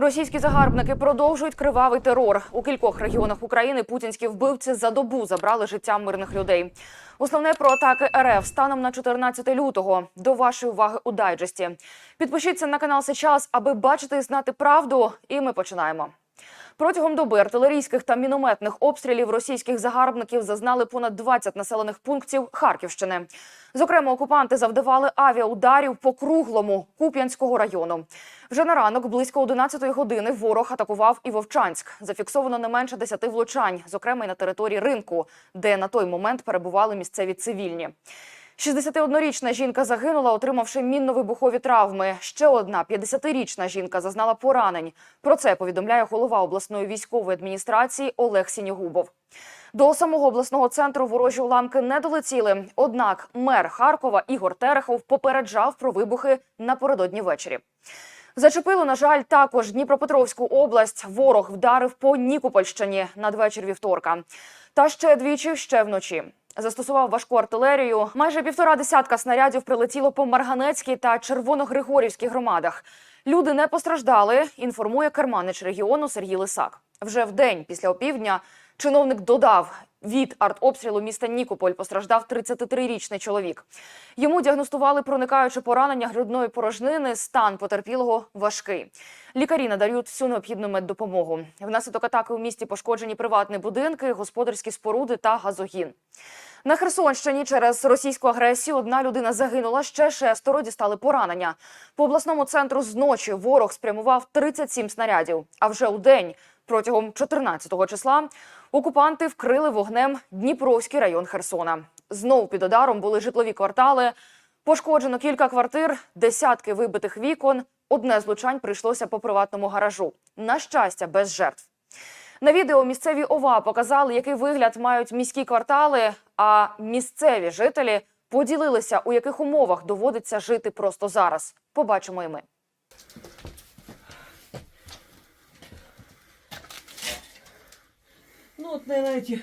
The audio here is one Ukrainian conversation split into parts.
Російські загарбники продовжують кривавий терор. У кількох регіонах України путінські вбивці за добу забрали життя мирних людей. Основне про атаки РФ станом на 14 лютого. До вашої уваги у дайджесті. Підпишіться на канал Сейчас, аби бачити і знати правду. І ми починаємо. Протягом доби артилерійських та мінометних обстрілів російських загарбників зазнали понад 20 населених пунктів Харківщини. Зокрема, окупанти завдавали авіаударів по круглому Куп'янського району. Вже на ранок, близько 11 години, ворог атакував і Вовчанськ. Зафіксовано не менше 10 влучань, зокрема й на території ринку, де на той момент перебували місцеві цивільні. 61-річна жінка загинула, отримавши мінно-вибухові травми. Ще одна 50-річна жінка зазнала поранень. Про це повідомляє голова обласної військової адміністрації Олег Сінігубов. До самого обласного центру ворожі уламки не долетіли. Однак мер Харкова Ігор Терехов попереджав про вибухи напередодні ввечері. Зачепило, на жаль, також Дніпропетровську область. Ворог вдарив по Нікопольщині надвечір вівторка. Та ще двічі ще вночі. Застосував важку артилерію. Майже півтора десятка снарядів прилетіло по Марганецькій та Червоногригорівській громадах. Люди не постраждали. Інформує керманич регіону Сергій Лисак. Вже в день після опівдня чиновник додав. Від артобстрілу міста Нікополь постраждав 33-річний чоловік. Йому діагностували проникаюче поранення грудної порожнини. Стан потерпілого важкий. Лікарі надають всю необхідну меддопомогу. Внаслідок атаки у місті пошкоджені приватні будинки, господарські споруди та газогін. На Херсонщині через російську агресію одна людина загинула, ще шестеро дістали поранення. По обласному центру зночі ворог спрямував 37 снарядів. А вже у день, протягом 14-го числа, окупанти вкрили вогнем Дніпровський район Херсона. Знов під ударом були житлові квартали. Пошкоджено кілька квартир, десятки вибитих вікон. Одне з влучань прийшлося по приватному гаражу. На щастя, без жертв. На відео місцеві ОВА показали, який вигляд мають міські квартали. А місцеві жителі поділилися, у яких умовах доводиться жити просто зараз. Побачимо і ми. Ну вот, наверное, эти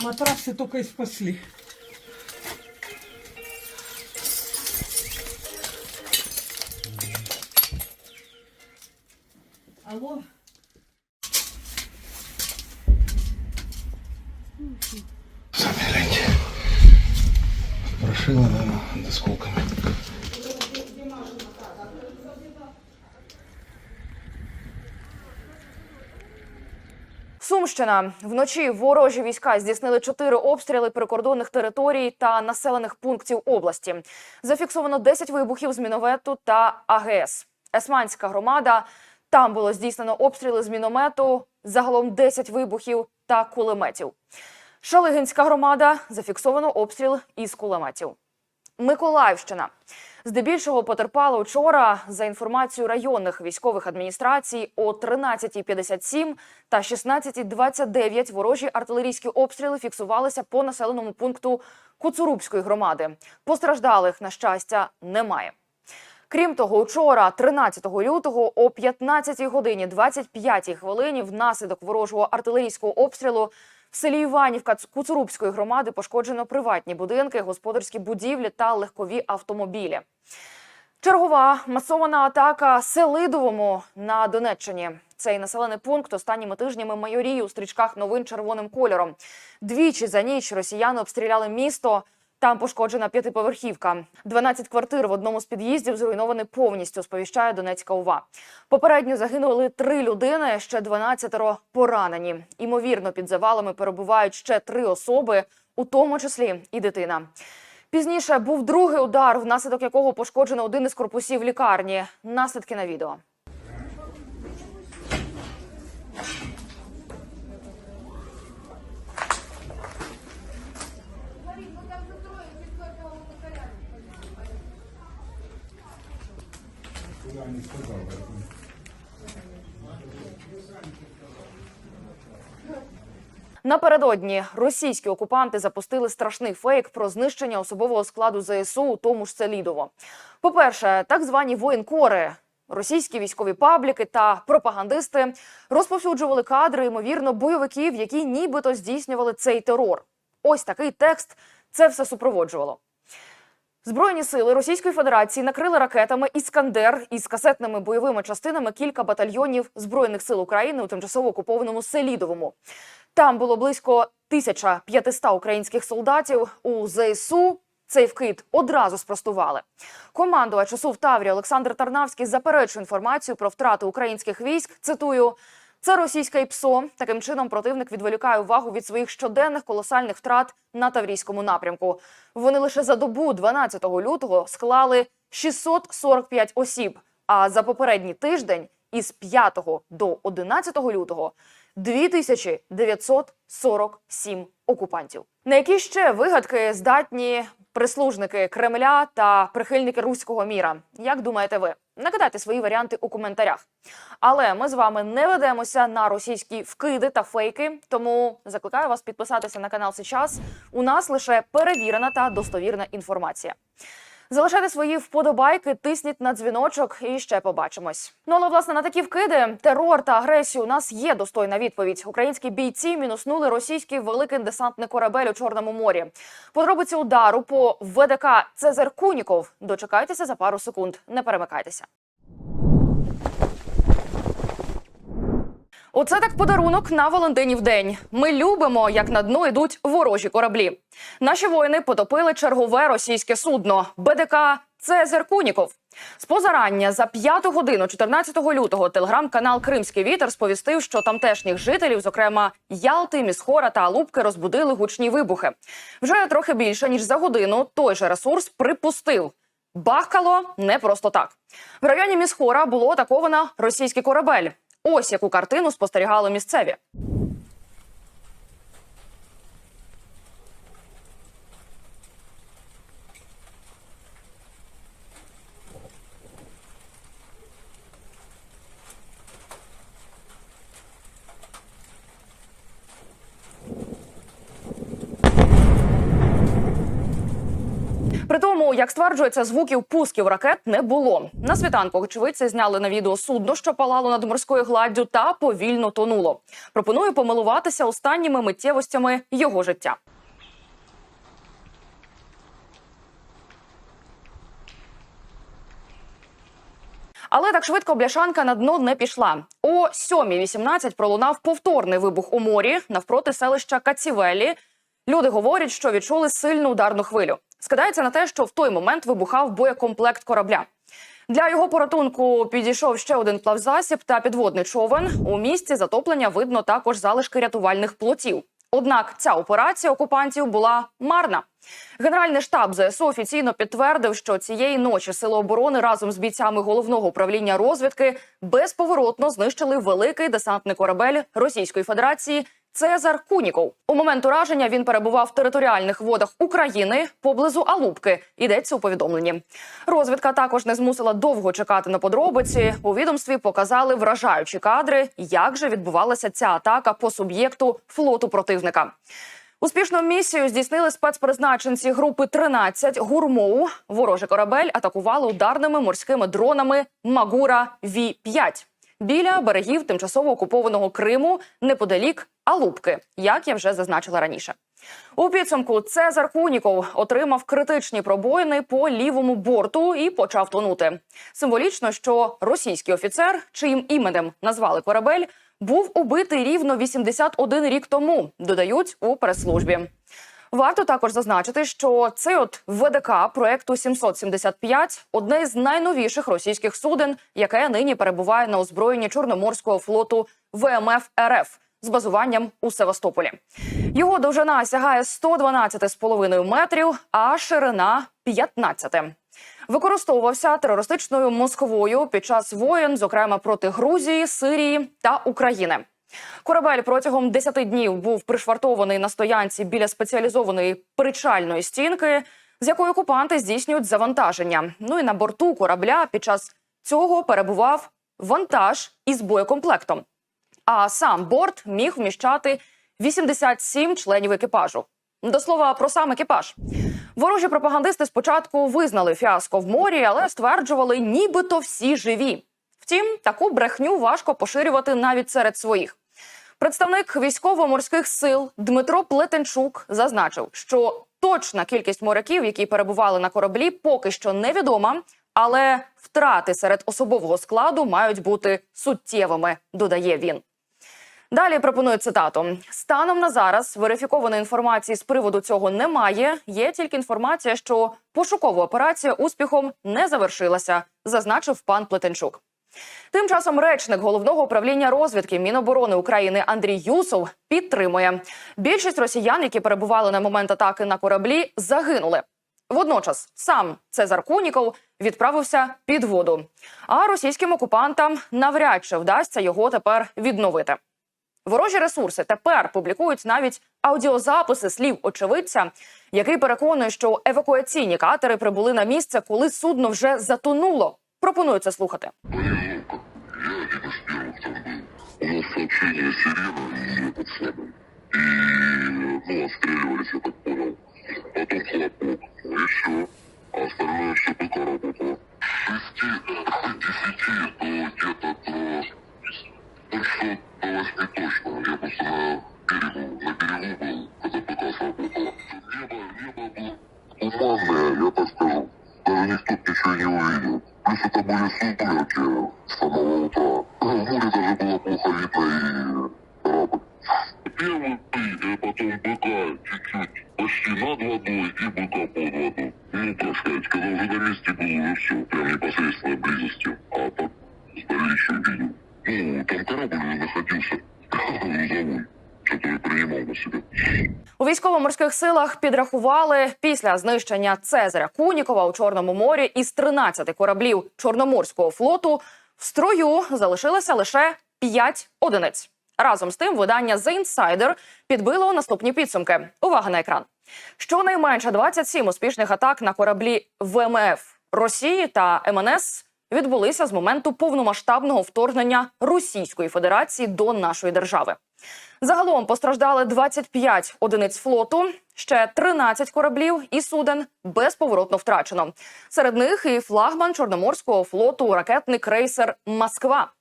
матрасы только и спасли. Алло? Сами гляньте. Прошила, наверное, осколками. Сумщина вночі ворожі війська здійснили чотири обстріли прикордонних територій та населених пунктів області. Зафіксовано 10 вибухів з міномету та АГС. Есманська громада. Там було здійснено обстріли з міномету, загалом 10 вибухів та кулеметів. Шалигинська громада зафіксовано обстріл із кулеметів. Миколаївщина. Здебільшого потерпало вчора, за інформацією районних військових адміністрацій, о 13.57 та 16.29 ворожі артилерійські обстріли фіксувалися по населеному пункту Куцурубської громади. Постраждалих, на щастя, немає. Крім того, учора, 13 лютого, о 15 годині 25 хвилині, внаслідок ворожого артилерійського обстрілу в селі Іванівка Куцурубської громади пошкоджено приватні будинки, господарські будівлі та легкові автомобілі. Чергова масована атака Селидовому на Донеччині. Цей населений пункт останніми тижнями майоріє у стрічках новин червоним кольором. Двічі за ніч росіяни обстріляли місто. Там пошкоджена п'ятиповерхівка. 12 квартир в одному з під'їздів зруйновані повністю, сповіщає Донецька ОВА. Попередньо загинули три людини, ще 12 поранені. Імовірно, під завалами перебувають ще три особи, у тому числі і дитина. Пізніше був другий удар, внаслідок якого пошкоджено один із корпусів лікарні. Наслідки на відео. Напередодні російські окупанти запустили страшний фейк про знищення особового складу ЗСУ, у тому ж Селідово. По-перше, так звані воєнкори, російські військові пабліки та пропагандисти розповсюджували кадри, ймовірно, бойовиків, які нібито здійснювали цей терор. Ось такий текст це все супроводжувало. Збройні сили Російської Федерації накрили ракетами Іскандер із касетними бойовими частинами кілька батальйонів збройних сил України у тимчасово окупованому Селідовому. Там було близько 1500 українських солдатів. У ЗСУ цей вкид одразу спростували. Командувач УСУ в Таврі Олександр Тарнавський заперечує інформацію про втрати українських військ. Цитую. Це російське ІПСО. Таким чином противник відволікає увагу від своїх щоденних колосальних втрат на Таврійському напрямку. Вони лише за добу 12 лютого склали 645 осіб. А за попередній тиждень із 5 до 11 лютого 2947 окупантів. На які ще вигадки здатні прислужники Кремля та прихильники руського міра? Як думаєте ви? Накидайте свої варіанти у коментарях. Але ми з вами не ведемося на російські вкиди та фейки, тому закликаю вас підписатися на канал сейчас. У нас лише перевірена та достовірна інформація. Залишайте свої вподобайки, тисніть на дзвіночок і ще побачимось. Ну але власне на такі вкиди, терор та агресію у нас є достойна відповідь. Українські бійці мінуснули російський великий десантний корабель у Чорному морі. Подробиці удару по ВДК Цезар Куніков. Дочекайтеся за пару секунд. Не перемикайтеся. Оце так подарунок на Валентинів день. Ми любимо, як на дно йдуть ворожі кораблі. Наші воїни потопили чергове російське судно БДК Цезар Куніков. З позарання за п'яту годину 14 лютого телеграм-канал Кримський вітер сповістив, що тамтешніх жителів, зокрема Ялти, Місхора та Алубки, розбудили гучні вибухи. Вже трохи більше ніж за годину той же ресурс припустив. Бахкало не просто так. В районі Місхора було атаковано російський корабель. Ось яку картину спостерігали місцеві. При тому, як стверджується, звуків пусків ракет не було. На світанку очевидці зняли на відео судно, що палало над морською гладдю, та повільно тонуло. Пропоную помилуватися останніми миттєвостями його життя. Але так швидко бляшанка на дно не пішла. О 7.18 пролунав повторний вибух у морі навпроти селища Кацівелі. Люди говорять, що відчули сильну ударну хвилю. Скидається на те, що в той момент вибухав боєкомплект корабля. Для його порятунку підійшов ще один плавзасіб та підводний човен. У місці затоплення видно також залишки рятувальних плотів. Однак ця операція окупантів була марна. Генеральний штаб ЗСУ офіційно підтвердив, що цієї ночі сили оборони разом з бійцями головного управління розвідки безповоротно знищили великий десантний корабель Російської Федерації Цезар Куніков. У момент ураження він перебував в територіальних водах України поблизу Алубки. Йдеться у повідомленні. Розвідка також не змусила довго чекати на подробиці. У відомстві показали вражаючі кадри, як же відбувалася ця атака по суб'єкту флоту противника. Успішну місію здійснили спецпризначенці групи 13 гурмоу. Ворожий корабель атакували ударними морськими дронами Магура Ві 5 біля берегів тимчасово окупованого Криму неподалік Алубки, як я вже зазначила раніше. У підсумку Цезар Куніков отримав критичні пробоїни по лівому борту і почав тонути. Символічно, що російський офіцер, чиїм іменем назвали корабель, був убитий рівно 81 рік тому. Додають у прес-службі. Варто також зазначити, що цей от ВДК проекту 775 – одне з найновіших російських суден, яке нині перебуває на озброєнні Чорноморського флоту ВМФ РФ з базуванням у Севастополі. Його довжина сягає 112,5 метрів, а ширина 15. Використовувався терористичною Москвою під час воєн, зокрема проти Грузії, Сирії та України. Корабель протягом 10 днів був пришвартований на стоянці біля спеціалізованої причальної стінки, з якої окупанти здійснюють завантаження. Ну і на борту корабля під час цього перебував вантаж із боєкомплектом. А сам борт міг вміщати 87 членів екіпажу. До слова про сам екіпаж. Ворожі пропагандисти спочатку визнали фіаско в морі, але стверджували, нібито всі живі. Втім, таку брехню важко поширювати навіть серед своїх. Представник військово-морських сил Дмитро Плетенчук зазначив, що Точна кількість моряків, які перебували на кораблі, поки що невідома, але втрати серед особового складу мають бути суттєвими, додає він. Далі пропоную цитату: станом на зараз верифікованої інформації з приводу цього немає. Є тільки інформація, що пошукова операція успіхом не завершилася, зазначив пан Плетенчук. Тим часом речник головного управління розвідки Міноборони України Андрій Юсов підтримує більшість росіян, які перебували на момент атаки на кораблі, загинули. Водночас сам Цезар Куніков відправився під воду. А російським окупантам навряд чи вдасться його тепер відновити. Ворожі ресурси тепер публікують навіть аудіозаписи слів очевидця, який переконує, що евакуаційні катери прибули на місце, коли судно вже затонуло. Пропоную це слухати. Понизовка. Я один из первых там был. У нас сообщение сирена и этот самый. И, ну, отстреливались, я так понял. Потом хлопок. Еще. А остальное все только работало. С шести до десяти до чуть-чуть, почти над водой и быка под водой. Ну, так сказать, когда уже на месте был, уже все, прям непосредственной близости. А так, сдали еще видел. Ну, там корабль уже находился, грузовой, который принимал на себя. У військово-морських силах підрахували після знищення Цезаря Кунікова у Чорному морі із 13 кораблів Чорноморського флоту в строю залишилося лише 5 одиниць. Разом з тим, видання The Insider підбило наступні підсумки. Увага на екран. Щонайменше 27 успішних атак на кораблі ВМФ Росії та МНС відбулися з моменту повномасштабного вторгнення Російської Федерації до нашої держави. Загалом постраждали 25 одиниць флоту, ще 13 кораблів і суден безповоротно втрачено. Серед них і флагман Чорноморського флоту ракетний крейсер Москва.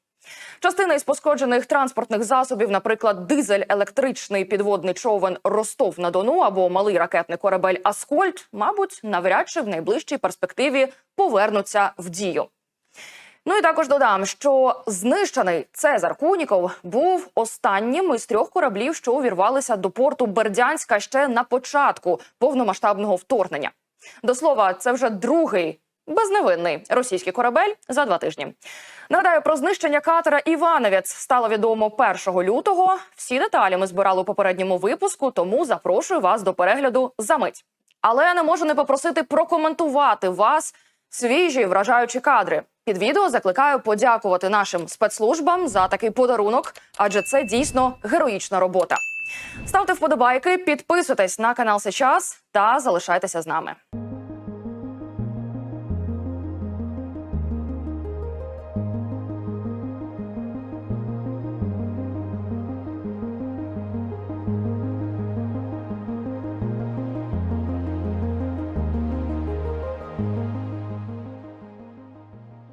Частина із пошкоджених транспортних засобів, наприклад, дизель-електричний підводний човен Ростов на Дону або малий ракетний корабель Аскольд, мабуть, навряд чи в найближчій перспективі повернуться в дію. Ну і також додам, що знищений Цезар Куніков був останнім із трьох кораблів, що увірвалися до порту Бердянська ще на початку повномасштабного вторгнення. До слова, це вже другий безневинний російський корабель за два тижні. Нагадаю, про знищення катера Івановець стало відомо 1 лютого. Всі деталі ми збирали у попередньому випуску, тому запрошую вас до перегляду за мить. Але я не можу не попросити прокоментувати вас свіжі вражаючі кадри. Під відео закликаю подякувати нашим спецслужбам за такий подарунок, адже це дійсно героїчна робота. Ставте вподобайки, підписуйтесь на канал Сейчас та залишайтеся з нами.